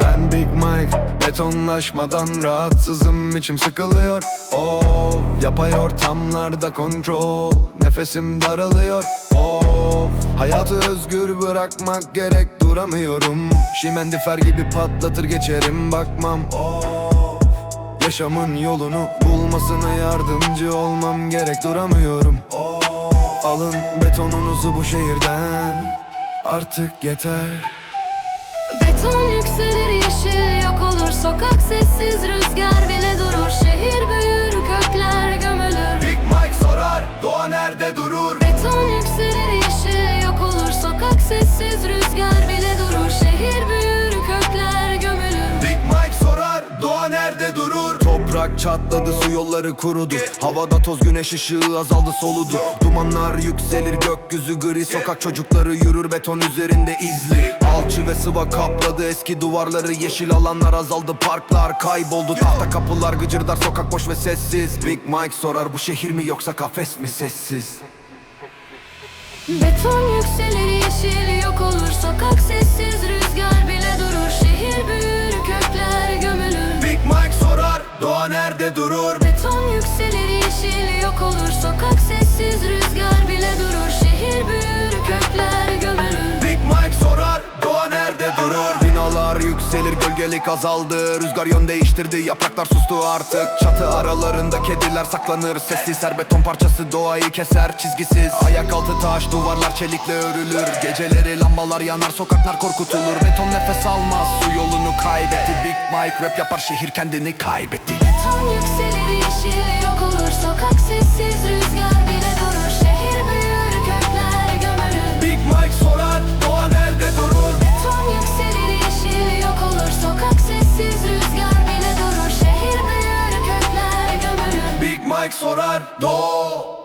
Ben Big Mike Betonlaşmadan rahatsızım içim sıkılıyor. Of Yapay ortamlarda kontrol. Nefesim daralıyor. Of Hayatı özgür bırakmak gerek duramıyorum. Şimendifer gibi patlatır geçerim bakmam. Of Yaşamın yolunu bulmasına yardımcı olmam gerek duramıyorum. Alın betonunuzu bu şehirden Artık yeter. Beton yükselir yeşil yok olur. Sokak sessiz rüzgar bile Toprak çatladı su yolları kurudu. Havada toz güneş ışığı azaldı soludu. Dumanlar yükselir gökyüzü gri. Sokak çocukları yürür beton üzerinde izli. Alçı ve sıva kapladı eski duvarları Yeşil alanlar azaldı. Parklar kayboldu Tahta kapılar gıcırdar. Sokak boş ve sessiz. Big Mike sorar bu şehir mi yoksa kafes mi? Sessiz. Beton yükselir yeşil yok olur. Sokak sessiz rüzgar bile durur. Şehir büyür Nerede durur. Beton yükselir yükselir gölgelik azaldı Rüzgar yön değiştirdi yapraklar sustu artık. Çatı aralarında kediler saklanır Sessiz her beton parçası doğayı keser çizgisiz. Ayak altı taş duvarlar çelikle örülür. Geceleri lambalar yanar sokaklar korkutulur. Beton nefes almaz su yolunu kaybetti. Big Mike rap yapar şehir kendini kaybetti. Beton yükselir yeşil yok olur. Sokak sessiz rüzgar Mike sorar. Doğa